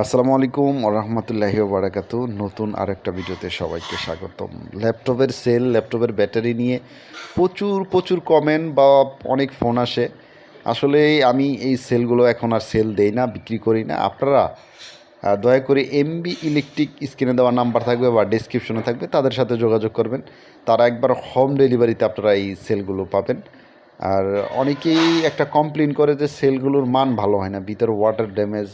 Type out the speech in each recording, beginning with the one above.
আসসালামু আলাইকুম রহমতুল্লাহি বারাকাতু। নতুন আরেকটা ভিডিওতে সবাইকে স্বাগতম। ল্যাপটপের সেল, ল্যাপটপের ব্যাটারি নিয়ে প্রচুর প্রচুর কমেন্ট বা অনেক ফোন আসে। আসলে আমি এই সেলগুলো এখন আর সেল দেই না, বিক্রি করি না। আপনারা দয়া করে এমবি ইলেকট্রিক স্ক্রিনে দেওয়া নাম্বার থাকবে বা ডিসক্রিপশনে থাকবে, তাদের সাথে যোগাযোগ করবেন। তারা একবার হোম ডেলিভারিতে আপনারা এই সেলগুলো পাবেন। আর অনেকেই একটা কমপ্লেন করে যে সেলগুলোর মান ভালো হয় না, ভিতরে ওয়াটার ড্যামেজ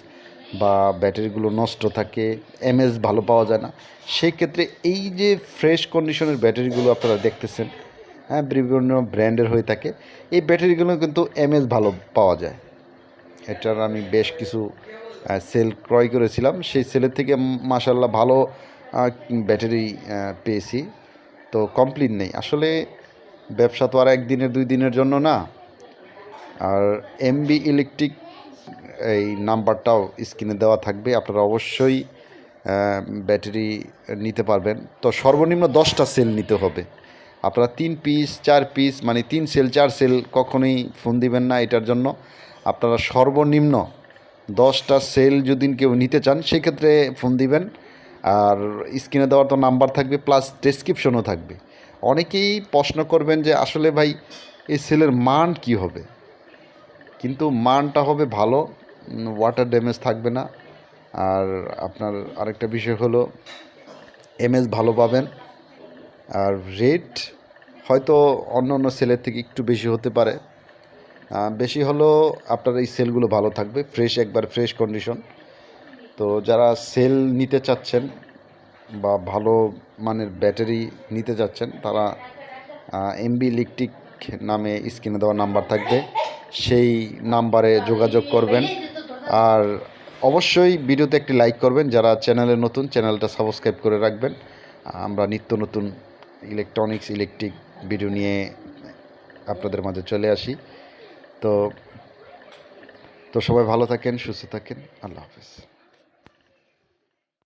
বা ব্যাটারিগুলো নষ্ট থাকে এমএস ভালো পাওয়া যায় না। সেই ক্ষেত্রে এই যে ফ্রেশ কন্ডিশনের ব্যাটারিগুলো আপনারা দেখতেছেন হ্যাঁ বিভিন্ন ব্র্যান্ডের হয়ে থাকে, এই ব্যাটারিগুলো কিন্তু এমএস ভালো পাওয়া যায়। এটার আমি বেশ কিছু সেল ক্রয় করেছিলাম। সেই সেলের থেকে মাসাল্লাহ ভালো ব্যাটারি পেয়েছি। তো কমপ্লিট নেই। আসলে ব্যবসা তো আর একদিনের, দুই দিনের জন্য না। আর এমবি ইলেকট্রিক এই নাম্বারটাও স্ক্রিনে দেওয়া থাকবে, আপনারা অবশ্যই ব্যাটারি নিতে পারবেন। তো সর্বনিম্ন দশটা সেল নিতে হবে। আপনারা তিন পিস, চার পিস মানে তিন সেল, চার সেল কখনোই ফোন দিবেন না এটার জন্য। আপনারা সর্বনিম্ন দশটা সেল যদি কেউ নিতে চান, সেক্ষেত্রে ফোন দিবেন। আর স্ক্রিনে দেওয়ার তো নাম্বার থাকবে, প্লাস ডেসক্রিপশনও থাকবে। অনেকেই প্রশ্ন করবেন যে, আসলে ভাই এই সেলের মান কি হবে? কিন্তু মানটা হবে ভালো। ওয়াটার ড্যামেজ থাকবে না। আর আপনার আরেকটা বিষয় হলো এমএস ভালো পাবেন। আর রেট হয়তো অন্য অন্য সেলের থেকে একটু বেশি হতে পারে। বেশি হলেও আপনার এই সেলগুলো ভালো থাকবে ফ্রেশ একবার ফ্রেশ কন্ডিশন তো যারা সেল নিতে চাচ্ছেন বা ভালো মানের ব্যাটারি নিতে চাচ্ছেন, তারা এমবি ইলেকট্রিক নামে স্ক্রিনে দেওয়া নাম্বার থাকবে। সেই নাম্বারে যোগাযোগ করবেন। আর অবশ্যই ভিডিওতে একটি লাইক করবেন, যারা চ্যানেলে নতুন, চ্যানেলটা সাবস্ক্রাইব করে রাখবেন। আমরা নিত্য নতুন ইলেকট্রনিক্স ইলেকট্রিক ভিডিও নিয়ে আপনাদের মাঝে চলে আসি। তো তো সবাই ভালো থাকেন, সুস্থ থাকেন। আল্লাহ হাফেজ।